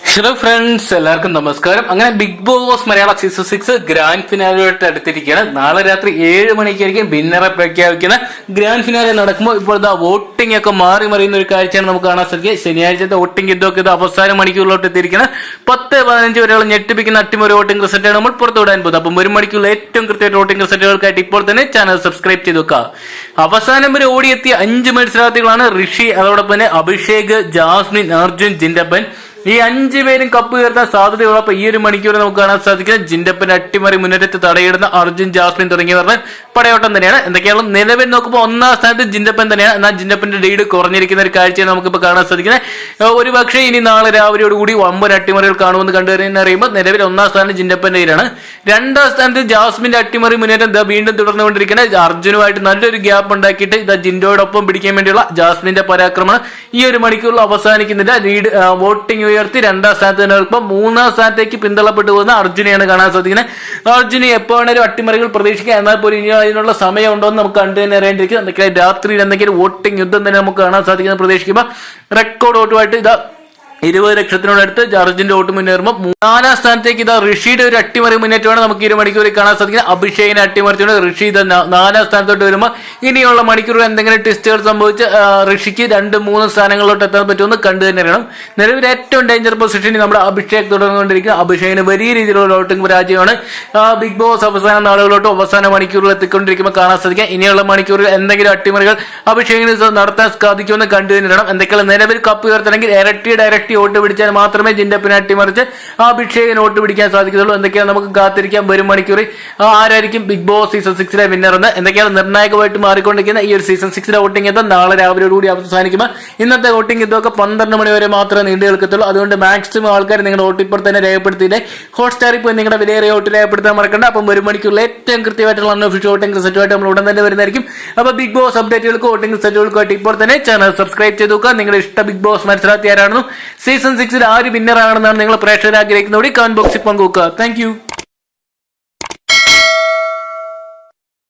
Hello friends എല്ലാവർക്കും നമസ്കാരം. അങ്ങനെ Bigg Boss Malayalam season six grand ഫിനാലിയായിട്ട് അടുത്തിരിക്കുകയാണ്. നാളെ രാത്രി ഏഴ് മണിക്കായിരിക്കും വിന്നറെ പ്രഖ്യാപിക്കുന്ന ഗ്രാൻഡ് ഫിനാലെ നടക്കുമ്പോൾ ഇപ്പോൾ ഇതാ വോട്ടിംഗ് ഒക്കെ മാറി മറിയുന്ന ഒരു കാഴ്ചയാണ് നമുക്ക് കാണാൻ സാധിക്കുക. ശനിയാഴ്ചത്തെ വോട്ടിംഗ് ഇതൊക്കെ ഇത് അവസാന മണിക്കൂറിലോട്ട് എത്തിയിരിക്കുന്നത് പത്ത് പതിനഞ്ച് വരെയുള്ള ഞെട്ടിപ്പിക്കുന്ന അട്ടിമൊരു വോട്ടിംഗ് റിസൾട്ടാണ് നമ്മൾ പുറത്തുവിടാൻ പോകുന്നത്. അപ്പം ഒരു മണിക്കുള്ള ഏറ്റവും കൃത്യമായിട്ട് വോട്ടിംഗ് റിസൾട്ടുകൾക്കായിട്ട് ഇപ്പോൾ തന്നെ ചാനൽ സബ്സ്ക്രൈബ് ചെയ്ത് വെക്കുക. അവസാനം വരെ ഓടിയെത്തിയ അഞ്ച് മത്സരാർത്ഥികളാണ് ഋഷി അതോടൊപ്പം തന്നെ അഭിഷേക് ജാസ്മിൻ അർജുൻ ജിൻഡപ്പൻ. ഈ അഞ്ചു പേരും കപ്പ് ഉയർത്താൻ സാധ്യതയുള്ളപ്പോൾ ഈ ഒരു മണിക്കൂർ നമുക്ക് കാണാൻ സാധിക്കുന്നത് ജിൻഡപ്പൻ അട്ടിമറി മുന്നേറ്റത്ത് തടയിടുന്ന അർജുൻ ജാസ്മിൻ തുടങ്ങിയവരുടെ പടയോട്ടം തന്നെയാണ്. എന്തൊക്കെയാണ് നിലവിൽ നോക്കുമ്പോൾ ഒന്നാം സ്ഥാനത്ത് ജിൻഡപ്പൻ തന്നെയാണ്. എന്നാൽ ജിൻഡപ്പന്റെ ലീഡ് കുറഞ്ഞിരിക്കുന്ന ഒരു കാഴ്ചയാണ് നമുക്കിപ്പോൾ കാണാൻ സാധിക്കുന്നത്. ഒരു പക്ഷേ ഇനി നാളെ രാവിലെയോടുകൂടി ഒമ്പത് അട്ടിമറികൾ കാണുമെന്ന് കണ്ടുവരുന്ന അറിയുമ്പോൾ നിലവിൽ ഒന്നാം സ്ഥാനം ജിൻഡപ്പന്റെ കയ്യിലാണ്. രണ്ടാം സ്ഥാനത്ത് ജാസ്മിന്റെ അട്ടിമറി മുന്നേറ്റം വീണ്ടും തുടർന്നുകൊണ്ടിരിക്കുന്നത്. അർജുനുമായിട്ട് നല്ലൊരു ഗ്യാപ്പ് ഉണ്ടാക്കിയിട്ട് ഇതാ ജിൻഡോടൊപ്പം പിടിക്കാൻ വേണ്ടിയുള്ള ജാസ്മിന്റെ പരാക്രമണം ഈ ഒരു മണിക്കൂറിൽ അവസാനിക്കുന്നില്ല. ലീഡ് വോട്ടിംഗ് ഉയർത്തി രണ്ടാം സ്ഥാനത്ത് തന്നെ നിൽക്കുമ്പോൾ മൂന്നാം സ്ഥാനത്തേക്ക് പിന്തള്ളപ്പെട്ടു പോകുന്ന അർജുനെയാണ് കാണാൻ സാധിക്കുന്നത്. അർജുന് എപ്പോ വേണേലും അട്ടിമറികൾ പ്രതീക്ഷിക്കാം. എന്നാൽ പോലും ഇനി അതിനുള്ള സമയം ഉണ്ടോ എന്ന് നമുക്ക് കണ്ടു തന്നെ അറിയേണ്ടിരിക്കും എന്തൊക്കെയാണ് രാത്രിയിൽ എന്തെങ്കിലും വോട്ടിംഗ് യുദ്ധം തന്നെ നമുക്ക് കാണാൻ സാധിക്കുന്നത് പ്രതീക്ഷിക്കുമ്പോൾ റെക്കോർഡ് വോട്ടുമായിട്ട് ഇതാ ഇരുപത് ലക്ഷത്തിനോടടുത്ത് ജാർജിന്റെ വോട്ട് മുന്നേറുമ്പോൾ മൂന്നാലാം സ്ഥാനത്തേക്ക് ഇതാ ഋഷിയുടെ ഒരു അട്ടിമറി മുന്നേറ്റമാണ് നമുക്ക് ഇരു മണിക്കൂറിൽ കാണാൻ സാധിക്കുന്നത്. അഭിഷേകിനെ അട്ടിമറിച്ചുകൊണ്ട് ഋഷി ഇത് നാലാം സ്ഥാനത്തോട്ട് വരുമ്പോൾ ഇനിയുള്ള മണിക്കൂറിൽ എന്തെങ്കിലും ട്വിസ്റ്റുകൾ സംഭവിച്ച് ഋഷിക്ക് രണ്ട് മൂന്ന് സ്ഥാനങ്ങളിലോട്ട് എത്താൻ പറ്റുമെന്ന് കണ്ടു തന്നെ അറിയണം. നിലവിൽ ഏറ്റവും ഡേഞ്ചർ പൊസിഷനിൽ നമ്മുടെ അഭിഷേക് തുടർന്നുകൊണ്ടിരിക്കുക. അഭിഷേകിന് വലിയ രീതിയിലുള്ള വോട്ടിംഗ് പരാജയമാണ്. ബിഗ് ബോസ് അവസാന നാളുകളിലോട്ട് അവസാന മണിക്കൂറിൽ എത്തിക്കൊണ്ടിരിക്കുമ്പോൾ കാണാൻ സാധിക്കുക. ഇനിയുള്ള മണിക്കൂറിൽ എന്തെങ്കിലും അട്ടിമറികൾ അഭിഷേകിന് നടത്താൻ സാധിക്കുമെന്ന് കണ്ടു തന്നെ അറിയണം. എന്തൊക്കെയാണ് നിലവിൽ കപ്പ് ഉയർത്തണമെങ്കിൽ ഇരട്ടി ഡയറക്റ്റ് വോട്ട് പിടിച്ചാൽ മാത്രമേ ജിൻഡപ്പിനെ അട്ടിമറിച്ച് ആ അഭിഷേകിന് വോട്ട് പിടിക്കാൻ സാധിക്കത്തുള്ളൂ. എന്തൊക്കെയാണ് നമുക്ക് കാത്തിരിക്കാം. വരും മണിക്കൂറി ആരായിരിക്കും ബിഗ് ബോസ് സീസൺ സിക്സിലെ വിന്നർ എന്ന്. എന്തൊക്കെയാണ് നിർണായകമായിട്ട് മാറിക്കൊണ്ടിരിക്കുന്ന ഈ ഒരു സീസൺ സിക്സിലെ വോട്ടിംഗ് എത്താൻ നാളെ രാവിലെയോടുകൂടി അവസാനിക്കുമ്പോൾ ഇന്നത്തെ വോട്ടിംഗ് ഇതൊക്കെ പന്ത്രണ്ട് മണി വരെ മാത്രമേ നീണ്ടു നിൽക്കത്തുള്ളൂ. അതുകൊണ്ട് മാക്സിമം ആൾക്കാർ നിങ്ങളുടെ വോട്ട് ഇപ്പോൾ തന്നെ രേഖപ്പെടുത്തിയില്ലേ? ഹോട്ട്സ്റ്റാറിൽ പോയി നിങ്ങളുടെ വിലയേറിയ വോട്ട് രേഖപ്പെടുത്താൻ മറക്കണ്ട. അപ്പം ഒരു മണിക്കൂറിൽ ഏറ്റവും കൃത്യമായിട്ടുള്ള അൺഒഫീഷ്യൽ വോട്ടിംഗ് റിസൾട്ടുമായിട്ട് നമ്മൾ ഉടൻ തന്നെ വരുന്നതായിരിക്കും. അപ്പോൾ ബിഗ് ബോസ് അപ്ഡേറ്റുകൾക്ക് വോട്ടിംഗ് റിസൾട്ടുകൾക്കായിട്ട് ഇപ്പോൾ തന്നെ ചാനൽ സബ്സ്ക്രൈബ് ചെയ്തു നോക്കുക. നിങ്ങളുടെ ഇഷ്ട ബിഗ് ബോസ് മത്സരാർത്ഥി ആരാണെന്നും സീസൺ സിക്സിൽ ആര് വിന്നർ ആണെന്നാണ് നിങ്ങൾ പ്രേക്ഷകർ ആഗ്രഹിക്കുന്നതോടെ കമന്റ് ബോക്സിൽ പങ്കുവെക്കുക. താങ്ക്